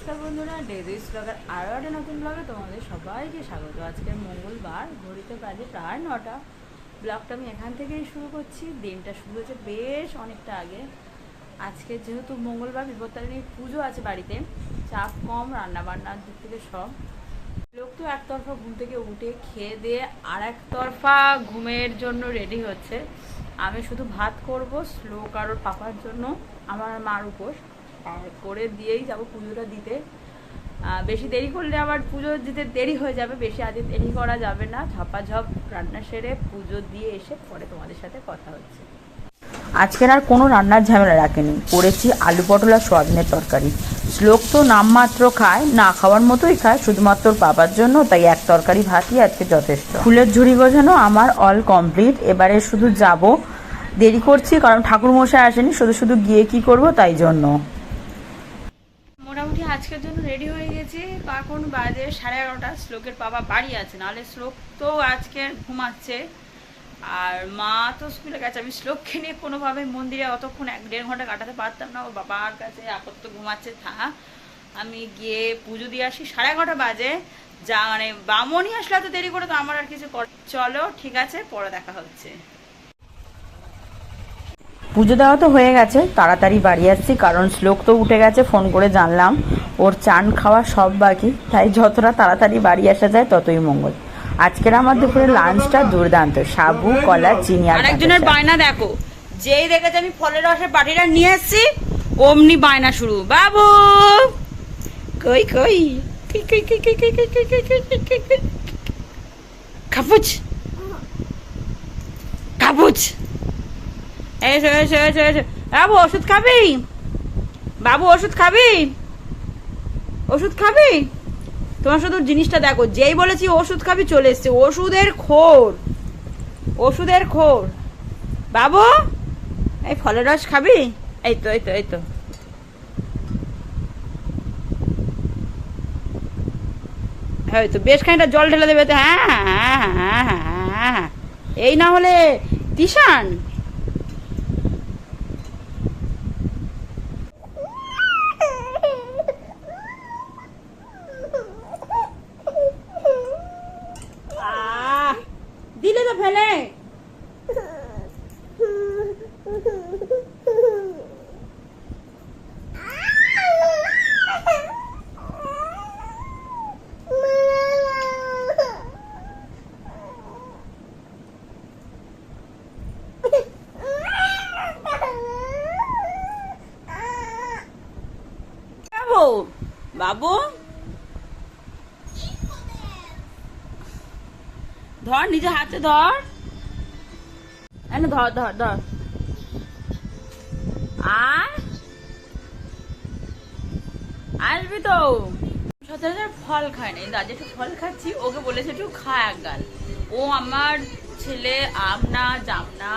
নমস্কার বন্ধুরা ডেজিস ব্লগের আরও একটা নতুন ব্লগে তোমাদের সবাইকে স্বাগত। আজকে মঙ্গলবার, ঘড়িতে বাজে প্রায় নটা। ব্লগটা আমি এখান থেকেই শুরু করছি। দিনটা শুরু হচ্ছে বেশ অনেকটা আগে। আজকে যেহেতু মঙ্গলবার বিপত্তারিণী পুজো আছে বাড়িতে, চাপ কম রান্না বান্নার দিক থেকে সব। লোক তো একতরফা ঘুম থেকে উঠে খেয়ে দিয়ে আর একতরফা ঘুমের জন্য রেডি হচ্ছে। আমি শুধু ভাত করব, শ্লোক আর ওর পাপার জন্য, আমার মার উপোস। করে দিয়েই যাব পুজোটা দিতে। বেশি দেরি করলে আবার পুজো দিতে দেরি হয়ে যাবে, বেশি আজ দেরি করা যাবে না। ঝপাঝপ রান্না সেরে পুজো দিয়ে এসে পরে তোমাদের সাথে কথা হচ্ছে। আজকের আর কোনো রান্নার ঝামেলা রাখেনি। করেছি আলু পটল আর সোয়াবিনের তরকারি। শ্লোক তো নামমাত্র খায়, না খাওয়ার মতোই খায়, শুধুমাত্র বাবার জন্য, তাই এক তরকারি ভাতই আজকে যথেষ্ট। ফুলের ঝুড়ি গোছানো আমার অল কমপ্লিট এবারে শুধু যাব। দেরি করছি, কারণ ঠাকুর মশাই আসেনি, শুধু শুধু গিয়ে কি করব তাই জন্য। আজকের জন্য রেডি হয়ে গেছি। এখন বাজে সাড়ে এগারোটা শ্লোকের বাবা বাড়ি আছে, নাহলে শ্লোক তো আজকে ঘুমাচ্ছে। আর মা তো স্কুলে গেছে, আমি শ্লোককে নিয়ে কোনোভাবে মন্দিরে অতক্ষণ এক দেড় ঘণ্টা কাটাতে পারতাম না। ও বাবার কাছে আপাতত ঘুমাচ্ছে, থা। আমি গিয়ে পুজো দিয়ে আসি, সাড়ে এগারোটা বাজে। যা মানে বামনই আসলে এত দেরি করে তো আমার আর কিছু চলো, ঠিক আছে, পরে দেখা হচ্ছে। পুজো দেওয়া তো হয়ে গেছে তাড়াতাড়ি বাড়ি আসছি কারণ শ্লোক তো উঠে গেছে ফোন করে জানলাম ওর চান খাওয়া সব বাকি তাই যতটা তাড়াতাড়ি বাড়ি আসা যায় ততই মঙ্গল আজকের আমার দুপুরে লাঞ্চটা দুর্দান্ত সাবু কলা চিনি আর একজনের বায়না দেখো যেই দেখেছে আমি ফলের রসের বাটিটা নিয়ে এসেছি অমনি বায়না শুরু বাবু কই কই কই কই এসো এসো এসো এসো। বাবু, ওষুধ খাবি? বাবু, ওষুধ খাবি? ওষুধ খাবি? তোমার শুধু জিনিসটা দেখো, যেই বলেছি ওষুধ খাবি চলে এসছে। ওষুধের খোর ওষুধের খোর। বাবু, এই ফলের রস খাবি? এই তো এই তো এই তো। হ্যাঁ তো, বেশ খানিকটা জল ঢেলে দেবে তো। হ্যাঁ হ্যাঁ হ্যাঁ হ্যাঁ হ্যাঁ হ্যাঁ এই না হলে তিশান 할래? 마보? 마보? ধর, নিজে হাতে ধর। ধর ধর ধর। আর? আসবি তো। সচরাচর ফল খায় না। দাদি একটু ফল খাচ্ছি, ওকে বলেছে একটু খা এক গাল ও আমার ছেলে, আম না, জাম না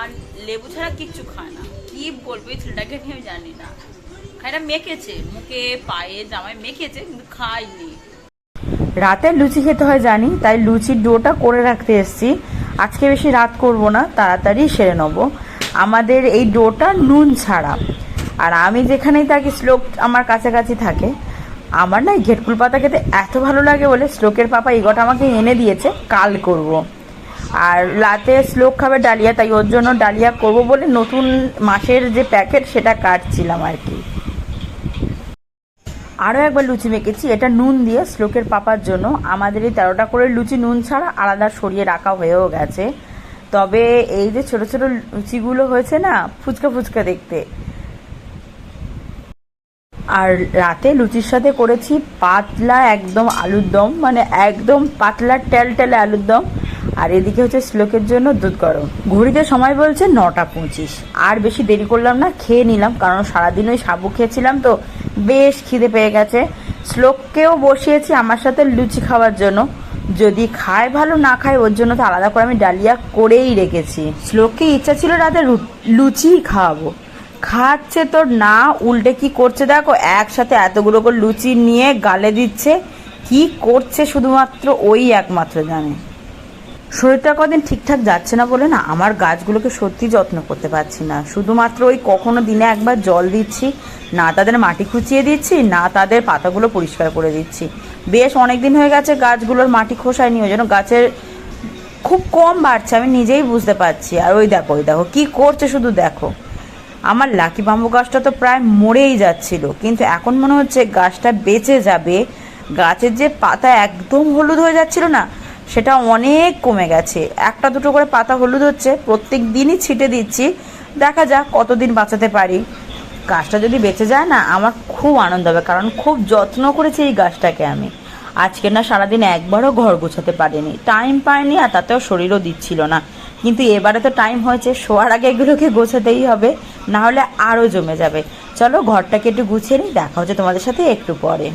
লেবু ছাড়া কিচ্ছু খায় না। কি বলব, এই ছেলেটাকে আমি জানি না। খায়টা মেখেছে, মুখে, পায়ে, জামায় মেখেছে, কিন্তু খায়নি। রাতে লুচি খেতে হয় জানি, তাই লুচির ডোটা করে রাখতে এসেছি। আজকে বেশি রাত করব না, তাড়াতাড়ি সেরে নেব। আমাদের এই ডোটা নুন ছাড়া। আর আমি যেখানেই থাকি, শ্লোক আমার কাছাকাছি থাকে। আমার না ঘেটকুল পাতা খেতে এত ভালো লাগে বলে শ্লোকের পাপা এগোটা আমাকে এনে দিয়েছে, কাল করব। আর রাতে শ্লোক খাবে ডালিয়া, তাই ওর জন্য ডালিয়া করব বলে নতুন মাসের যে প্যাকেট, সেটা কাটছিলাম আর কি। আরও একবার লুচি মেখেছি, এটা নুন দিয়ে শ্লোকের পাপার জন্য। আমাদের এই তেরোটা করে লুচি নুন ছাড়া আলাদা সরিয়ে রাখা হয়েও গেছে। তবে এই যে ছোট ছোট লুচিগুলো হয়েছে না, ফুচকা ফুচকা দেখতে। আর রাতে লুচির সাথে করেছি পাতলা একদম আলুর দম মানে একদম পাতলা টেল টেলে আলুর দম। আর এদিকে হচ্ছে শ্লোকের জন্য দুধ গরম। ঘড়িতে সময় বলছে নটা পঁচিশ। আর বেশি দেরি করলাম না, খেয়ে নিলাম, কারণ সারাদিন ওই সাবু খেয়েছিলাম তো। বেশ খিদে পেয়ে গেছে। শ্লোককেও বসিয়েছি আমার সাথে লুচি খাওয়ার জন্য। যদি খায় ভালো, না খায়, ওর জন্য তো আলাদা করে আমি ডালিয়া করেই রেখেছি। শ্লোককে ইচ্ছা ছিল রাতে লুচিই খাওয়াবো। খাচ্ছে তো না, উল্টে কি করছে দেখো, একসাথে এতগুলো করে লুচি নিয়ে গালে দিচ্ছে। কি করছে শুধুমাত্র ওই একমাত্র জানে। শরীরটা কদিন ঠিকঠাক যাচ্ছে না বলে না, আমার গাছগুলোকে সত্যি যত্ন করতে পারছি না। শুধুমাত্র ওই কখনো দিনে একবার জল দিচ্ছি, না তাদের মাটি খুঁচিয়ে দিচ্ছি, না তাদের পাতাগুলো পরিষ্কার করে দিচ্ছি। বেশ অনেক দিন হয়ে গেছে গাছগুলোর মাটি খোসায়নি ওই জন্য গাছের খুব কম বাড়ছে, আমি নিজেই বুঝতে পারছি। আর ওই দেখো ওই দেখো, কী করছে শুধু দেখো। আমার লাকি বাম্বু গাছটা তো প্রায় মরেই যাচ্ছিল, কিন্তু এখন মনে হচ্ছে গাছটা বেঁচে যাবে। গাছের যে পাতা একদম হলুদ হয়ে যাচ্ছিল না সেটা অনেক কমে গেছে। একটা দুটো করে পাতা হলুদ হচ্ছে, প্রত্যেক দিনই ছিটে দিচ্ছি। দেখা যাক কতদিন বাঁচাতে পারি। গাছটা যদি বেঁচে যায় না, আমার খুব আনন্দ হবে, কারণ খুব যত্ন করেছি এই গাছটাকে আমি। আজকে না সারাদিন একবারও ঘর গোছাতে পারিনি। টাইম পাইনি আর তাতেও শরীরও দিচ্ছিল না। কিন্তু এবারে তো টাইম হয়েছে, শোয়ার আগে এগুলোকে গোছাতেই হবে, না হলে আরও জমে যাবে। চলো ঘরটাকে একটু গুছিয়ে নিই, দেখা হচ্ছে তোমাদের সাথে একটু পরে।